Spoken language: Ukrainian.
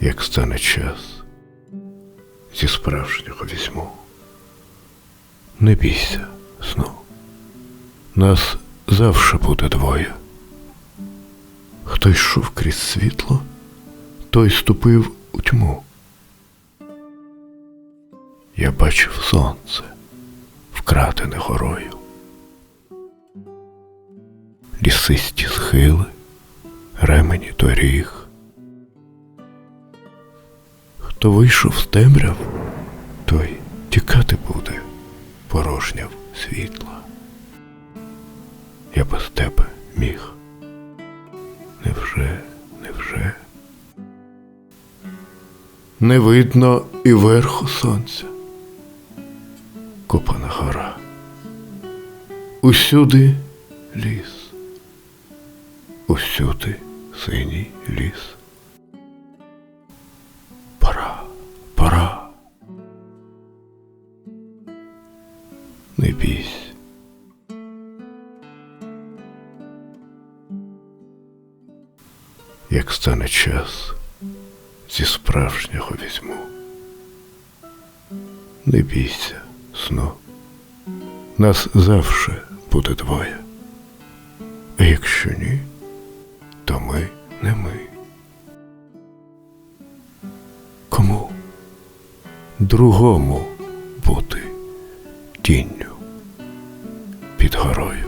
як стане час, зі справжнього візьму. Не бійся сну. Нас завше буде двоє. Хто йшов крізь світло, той ступив у тьму. Я бачив сонце, вкрадене горою. Лісисті схили, ремені доріг. Хто вийшов з темряв, той тікати буде, порожняв світла. Я без тебе міг. Невже, невже? Не видно і верху сонця. Копана гора. Усюди ліс. Усюди синій ліс. Не бійся. Як стане час, зі справжнього візьму. Не бійся, сну. Нас завше буде двоє. А якщо ні, то ми не ми. Кому? Другому бути тінню під горою.